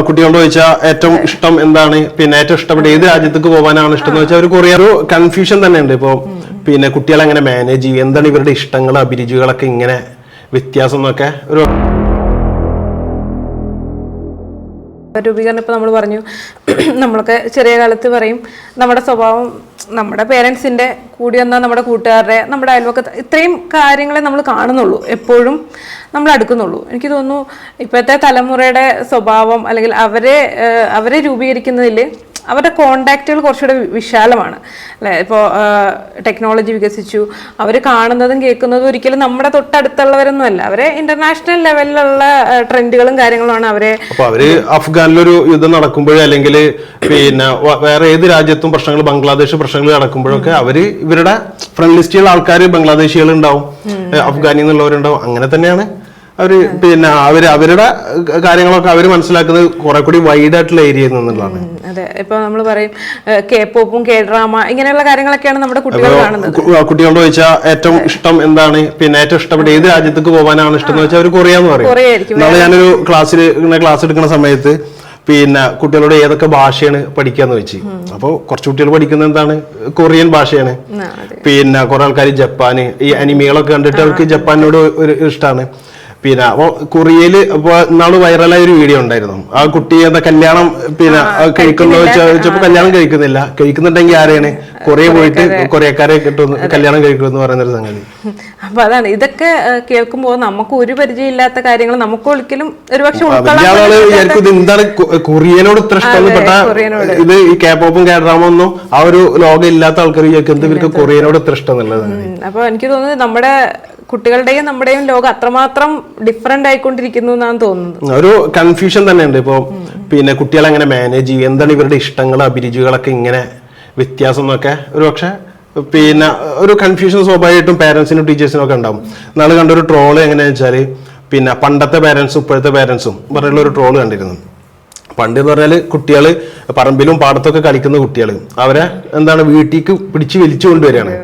കുട്ടികളോട് ചോദിച്ചാൽ ഏറ്റവും ഇഷ്ടം എന്താണ്? പിന്നെ ഏറ്റവും ഇഷ്ടപ്പെട്ട ഏത് രാജ്യത്തേക്ക് പോകാനാണ് ഇഷ്ടം എന്ന് വെച്ചാൽ ഒരു കുറേ ഒരു കൺഫ്യൂഷൻ തന്നെ ഉണ്ട് ഇപ്പോൾ പിന്നെ കുട്ടികളെ എങ്ങനെ മാനേജ് ചെയ്യും? എന്താണ് ഇവരുടെ ഇഷ്ടങ്ങൾ അഭിരുചികളൊക്കെ ഇങ്ങനെ വ്യത്യാസം എന്നൊക്കെ ഒരു രൂപീകരണം ഇപ്പോൾ നമ്മൾ പറഞ്ഞു. നമ്മളൊക്കെ ചെറിയ കാലത്ത് പറയും നമ്മുടെ സ്വഭാവം നമ്മുടെ പേരൻസിന്റെ കൂടി വന്നാൽ നമ്മുടെ കൂട്ടുകാരുടെ നമ്മുടെ അയൽവക്കത്ത് ഇത്രയും കാര്യങ്ങളെ നമ്മൾ കാണുന്നുള്ളൂ എപ്പോഴും നമ്മൾ അടുക്കുന്നുള്ളൂ. എനിക്ക് തോന്നുന്നു ഇപ്പോഴത്തെ തലമുറയുടെ സ്വഭാവം അല്ലെങ്കിൽ അവരെ അവരെ രൂപീകരിക്കുന്നതിൽ അവരുടെ കോണ്ടാക്റ്റുകൾ കുറച്ചുകൂടെ വിശാലമാണ്. അല്ലേ? ഇപ്പോൾ ടെക്നോളജി വികസിച്ചു. അവർ കാണുന്നതും കേൾക്കുന്നതും ഒരിക്കലും നമ്മുടെ തൊട്ടടുത്തുള്ളവരൊന്നും അല്ല അവരെ ഇന്റർനാഷണൽ ലെവലിലുള്ള ട്രെൻഡുകളും കാര്യങ്ങളുമാണ് അവരെ അപ്പൊ അവർ അഫ്ഗാനിലൊരു യുദ്ധം നടക്കുമ്പോഴേ അല്ലെങ്കിൽ പിന്നെ വേറെ ഏത് രാജ്യത്തും പ്രശ്നങ്ങൾ ബംഗ്ലാദേശ് പ്രശ്നങ്ങൾ നടക്കുമ്പോഴൊക്കെ അവർ ഇവരുടെ ഫ്രണ്ട് ലിസ്റ്റിലുള്ള ആൾക്കാർ ബംഗ്ലാദേശികൾ ഉണ്ടാവും അഫ്ഗാനിൽ നിന്നുള്ളവരുണ്ടാവും. അങ്ങനെ തന്നെയാണ്. അവർ പിന്നെ അവർ അവരുടെ കാര്യങ്ങളൊക്കെ അവർ മനസ്സിലാക്കുന്നത് കുറെ കൂടി വൈഡ് ആയിട്ടുള്ള ഏരിയയിൽ നിന്നുള്ളതാണ്. അതെ. ഇപ്പൊ നമ്മൾ പറയും കെ പോപ്പും കെ ഡ്രാമ ഇങ്ങനെയുള്ള കാര്യങ്ങളൊക്കെയാണ് നമ്മുടെ കുട്ടികൾ കാണുന്നത്. കുട്ടികളോട് ചോദിച്ചാൽ ഏറ്റവും ഇഷ്ടം എന്താണ്? പിന്നെ ഏറ്റവും ഇഷ്ടപ്പെട്ട ഏത് രാജ്യത്തേക്ക് പോകാനാണ് ഇഷ്ടം എന്ന് വെച്ചാൽ അവർ കൊറിയ എന്ന് പറയും. നാളെ ഞാനൊരു ക്ലാസ്സിൽ ഇങ്ങനെ ക്ലാസ് എടുക്കുന്ന സമയത്ത് പിന്നെ കുട്ടികളോട് ഏതൊക്കെ ഭാഷയാണ് പഠിക്കാന്ന് വെച്ച് അപ്പോൾ കുറച്ച് കുട്ടികൾ പഠിക്കുന്നത് എന്താണ്? കൊറിയൻ ഭാഷയാണ്. പിന്നെ കുറെ ആൾക്കാർ ജപ്പാന് ഈ അനിമികളൊക്കെ കണ്ടിട്ട് അവർക്ക് ജപ്പാനോട് ഒരു ഇഷ്ടമാണ് പിന്നെ അപ്പോൾ കൊറിയയിൽ ഇപ്പൊ ഇന്നാൾ വൈറലായ ഒരു വീഡിയോ ഉണ്ടായിരുന്നു. ആ കുട്ടി എന്താ കല്യാണം പിന്നെ കഴിക്കുന്ന ചോദിച്ചപ്പോ കല്യാണം കഴിക്കുന്നില്ല. കഴിക്കുന്നുണ്ടെങ്കിൽ ആരെയാണ് കൊറിയ പോയിട്ട് കൊറിയക്കാരെ. കിട്ടുന്നു കല്യാണം കഴിക്കുമെന്ന് പറയുന്ന ഒരു സംഗതി. അപ്പൊ അതാണ്. ഇതൊക്കെ കേൾക്കുമ്പോൾ നമുക്ക് ഒരു പരിചയമില്ലാത്ത കാര്യങ്ങൾ നമുക്ക് ഒരിക്കലും ഒരുപക്ഷെ വിചാരിക്കും ഇത് എന്താണ് കൊറിയനോട് ഇത്ര ഇഷ്ടപ്പെട്ട ഇത് ഈ കേപ്പോപ്പും കേഡ്രാമൊന്നും ഒന്നും ആ ഒരു ലോകം ഇല്ലാത്ത ആൾക്കാർ വിചാരിക്കും എന്ത് ഇവർക്ക് കൊറിയനോട് ഇത്ര ഇഷ്ടം എന്നുള്ളത്. അപ്പൊ എനിക്ക് തോന്നുന്നത് നമ്മുടെ കുട്ടികളുടെയും നമ്മുടെയും ലോകം അത്രമാത്രം ഡിഫറെന്റ് ആയിക്കൊണ്ടിരിക്കുന്നു എന്നാണ് തോന്നുന്നത്. ഒരു കൺഫ്യൂഷൻ തന്നെയുണ്ട്. ഇപ്പൊ പിന്നെ കുട്ടികളെ എങ്ങനെ മാനേജ് ചെയ്യും? എന്താണ് ഇവരുടെ ഇഷ്ടങ്ങൾ അഭിരുചികളൊക്കെ ഇങ്ങനെ വ്യത്യാസം എന്നൊക്കെ ഒരു പക്ഷെ പിന്നെ ഒരു കൺഫ്യൂഷൻ സ്വാഭാവികമായിട്ടും പാരന്റ്സിനും ടീച്ചേഴ്സിനും ഒക്കെ ഉണ്ടാവും. നാളെ കണ്ട ഒരു ട്രോൾ എങ്ങനെയാണെന്ന് വെച്ചാൽ പിന്നെ പണ്ടത്തെ പാരന്റ്സും ഇപ്പോഴത്തെ പാരന്റ്സും പറഞ്ഞുള്ള ഒരു ട്രോൾ കണ്ടിരുന്നു. പണ്ട് എന്ന് പറഞ്ഞാൽ കുട്ടികൾ പറമ്പിലും പാടത്തൊക്കെ കളിക്കുന്ന കുട്ടികൾ അവരെ എന്താണ് വീട്ടിലേക്ക് പിടിച്ച് വലിച്ചു കൊണ്ടുവരികയാണ്.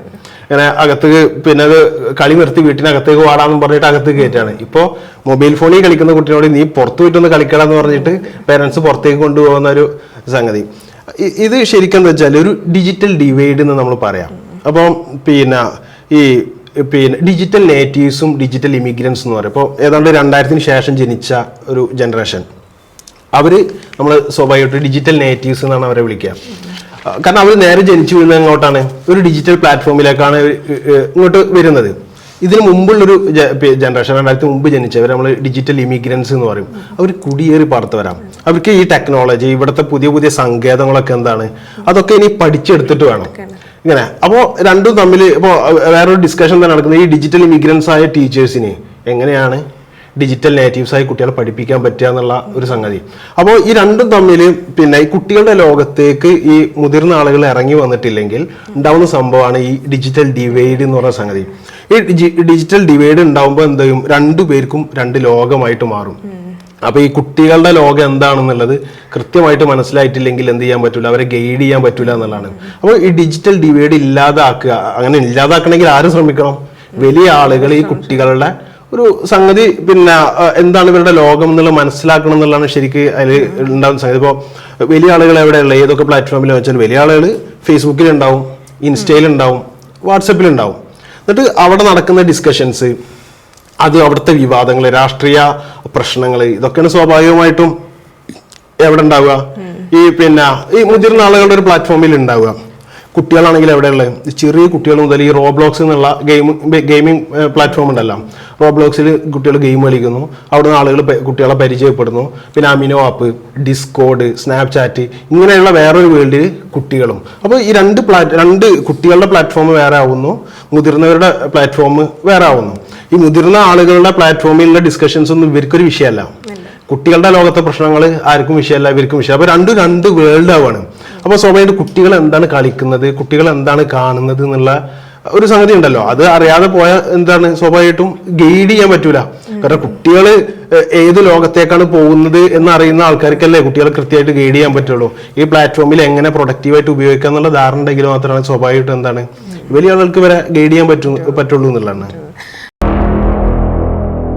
ഇങ്ങനെ അകത്തേക്ക് പിന്നെ അത് കളി നിർത്തി വീട്ടിനകത്തേക്ക് വാടാന്ന് പറഞ്ഞിട്ട് അകത്തേക്ക് കയറ്റാണ് ഇപ്പോൾ മൊബൈൽ ഫോണിൽ കളിക്കുന്ന കുട്ടിയോട് നീ പുറത്തു പോയിട്ടൊന്ന് കളിക്കണം എന്ന് പറഞ്ഞിട്ട് പേരൻസ് പുറത്തേക്ക് കൊണ്ടുപോകുന്ന ഒരു സംഗതി. ഇത് ശരിക്കും എന്താ വെച്ചാൽ ഒരു ഡിജിറ്റൽ ഡിവൈഡ് എന്ന് നമ്മൾ പറയാം. അപ്പം പിന്നെ ഈ പിന്നെ ഡിജിറ്റൽ നേറ്റീവ്സും ഡിജിറ്റൽ ഇമിഗ്രൻസ് എന്ന് പറയും. ഇപ്പോൾ ഏതാണ്ട് രണ്ടായിരത്തിന് ശേഷം ജനിച്ച ഒരു ജനറേഷൻ അവർ നമ്മൾ സ്വാഭാവികമായിട്ട് ഡിജിറ്റൽ നേറ്റീവ്സ് എന്നാണ് അവരെ വിളിക്കുക. കാരണം അവർ നേരെ ജനിച്ചു വീഴുന്നത് എങ്ങോട്ടാണ്? ഒരു ഡിജിറ്റൽ പ്ലാറ്റ്ഫോമിലേക്കാണ് ഇങ്ങോട്ട് വരുന്നത്. ഇതിന് മുമ്പുള്ളൊരു ജനറേഷൻ രണ്ടായിരത്തി മുമ്പ് ജനിച്ചവർ നമ്മൾ ഡിജിറ്റൽ ഇമിഗ്രൻസ് എന്ന് പറയും. അവർ കുടിയേറി പാർത്തവരാം അവർക്ക് ഈ ടെക്നോളജി ഇവിടുത്തെ പുതിയ പുതിയ സങ്കേതങ്ങളൊക്കെ എന്താണ്? അതൊക്കെ ഇനി പഠിച്ചെടുത്തിട്ട് വേണം. ഇങ്ങനെ. അപ്പോൾ രണ്ടും തമ്മിൽ ഇപ്പോൾ വേറൊരു ഡിസ്കഷൻ തന്നെ നടക്കുന്നത് ഈ ഡിജിറ്റൽ ഇമിഗ്രൻസ് ആയ ടീച്ചേഴ്സിന് എങ്ങനെയാണ് ഡിജിറ്റൽ നേറ്റീവ്സ് ആയി കുട്ടികളെ പഠിപ്പിക്കാൻ പറ്റുക എന്നുള്ള ഒരു സംഗതി. അപ്പോൾ ഈ രണ്ടും തമ്മിൽ പിന്നെ ഈ കുട്ടികളുടെ ലോകത്തേക്ക് ഈ മുതിർന്ന ആളുകൾ ഇറങ്ങി വന്നിട്ടില്ലെങ്കിൽ ഉണ്ടാവുന്ന സംഭവമാണ് ഈ ഡിജിറ്റൽ ഡിവൈഡ് എന്ന് പറയുന്ന സംഗതി. ഈ ഡിജിറ്റൽ ഡിവൈഡ് ഉണ്ടാവുമ്പോൾ എന്ത് ചെയ്യും? രണ്ടു പേർക്കും രണ്ട് ലോകമായിട്ട് മാറും. അപ്പൊ ഈ കുട്ടികളുടെ ലോകം എന്താണെന്നുള്ളത് കൃത്യമായിട്ട് മനസ്സിലായിട്ടില്ലെങ്കിൽ എന്ത് ചെയ്യാൻ പറ്റില്ല അവരെ ഗൈഡ് ചെയ്യാൻ പറ്റില്ല എന്നുള്ളതാണ്. അപ്പോൾ ഈ ഡിജിറ്റൽ ഡിവൈഡ് ഇല്ലാതാക്കുക അങ്ങനെ ഇല്ലാതാക്കണമെങ്കിൽ ആരും ശ്രമിക്കണം. വലിയ ആളുകൾ ഈ കുട്ടികളുടെ ഒരു സംഗതി പിന്നെ എന്താണ് ഇവരുടെ ലോകം എന്നുള്ളത് മനസ്സിലാക്കണം എന്നുള്ളതാണ് ശരിക്ക് അതിൽ ഉണ്ടാകുന്ന സംഗതി. ഇപ്പോൾ വലിയ ആളുകൾ എവിടെയുള്ള ഏതൊക്കെ പ്ലാറ്റ്ഫോമിൽ വെച്ചാൽ വലിയ ആളുകൾ ഉണ്ടാവും വാട്സപ്പിൽ ഉണ്ടാവും എന്നിട്ട് അവിടെ നടക്കുന്ന ഡിസ്കഷൻസ് അത് അവിടുത്തെ വിവാദങ്ങൾ രാഷ്ട്രീയ പ്രശ്നങ്ങൾ ഇതൊക്കെയാണ് സ്വാഭാവികമായിട്ടും എവിടെ ഉണ്ടാവുക? ഈ പിന്നെ ഈ മുതിർന്ന ആളുകളുടെ ഒരു പ്ലാറ്റ്ഫോമിൽ ഉണ്ടാവുക. കുട്ടികളാണെങ്കിൽ എവിടെയുള്ളത്? ചെറിയ കുട്ടികൾ മുതൽ ഈ റോബ്ലോക്സ് എന്നുള്ള ഗെയിം ഗെയിമിംഗ് പ്ലാറ്റ്ഫോം ഉണ്ടല്ലോ. റോബ്ലോക്സിൽ കുട്ടികൾ ഗെയിം കളിക്കുന്നു. അവിടുന്ന് ആളുകൾ കുട്ടികളെ പരിചയപ്പെടുന്നു. പിന്നെ അമിനോ ആപ്പ് ഡിസ്കോഡ് സ്നാപ്ചാറ്റ് ഇങ്ങനെയുള്ള വേറൊരു വേൾഡിൽ കുട്ടികളും. അപ്പോൾ ഈ രണ്ട് പ്ലാറ്റ് രണ്ട് കുട്ടികളുടെ പ്ലാറ്റ്ഫോം വേറെ ആവുന്നു. മുതിർന്നവരുടെ പ്ലാറ്റ്ഫോം വേറെ ആവുന്നു. ഈ മുതിർന്ന ആളുകളുടെ പ്ലാറ്റ്ഫോമിലുള്ള ഡിസ്കഷൻസ് ഒന്നും ഇവർക്കൊരു വിഷയമല്ല. കുട്ടികളുടെ ലോകത്തെ പ്രശ്നങ്ങൾ ആർക്കും വിഷയമല്ല ഇവർക്കും വിഷയം അപ്പൊ രണ്ടും രണ്ട് വേൾഡ് ആവാണ്. അപ്പൊ സ്വാഭാവികമായിട്ട് കുട്ടികൾ എന്താണ് കളിക്കുന്നത് കുട്ടികൾ എന്താണ് കാണുന്നത് എന്നുള്ള ഒരു സംഗതി ഉണ്ടല്ലോ. അത് അറിയാതെ പോയ എന്താണ്? സ്വാഭാവികമായിട്ടും ഗൈഡ് ചെയ്യാൻ പറ്റൂല. കാരണം കുട്ടികൾ ഏത് ലോകത്തേക്കാണ് പോകുന്നത് എന്ന് അറിയുന്ന ആൾക്കാർക്കല്ലേ കുട്ടികളെ കൃത്യമായിട്ട് ഗൈഡ് ചെയ്യാൻ പറ്റുള്ളൂ. ഈ പ്ലാറ്റ്ഫോമിൽ എങ്ങനെ പ്രൊഡക്റ്റീവായിട്ട് ഉപയോഗിക്കുക എന്നുള്ള ധാരണ ഉണ്ടെങ്കിൽ മാത്രമാണ് സ്വാഭാവികമായിട്ടും എന്താണ്? വലിയ ആളുകൾക്ക് വരെ ഗൈഡ് ചെയ്യാൻ പറ്റും പറ്റുള്ളൂ എന്നുള്ളതാണ്.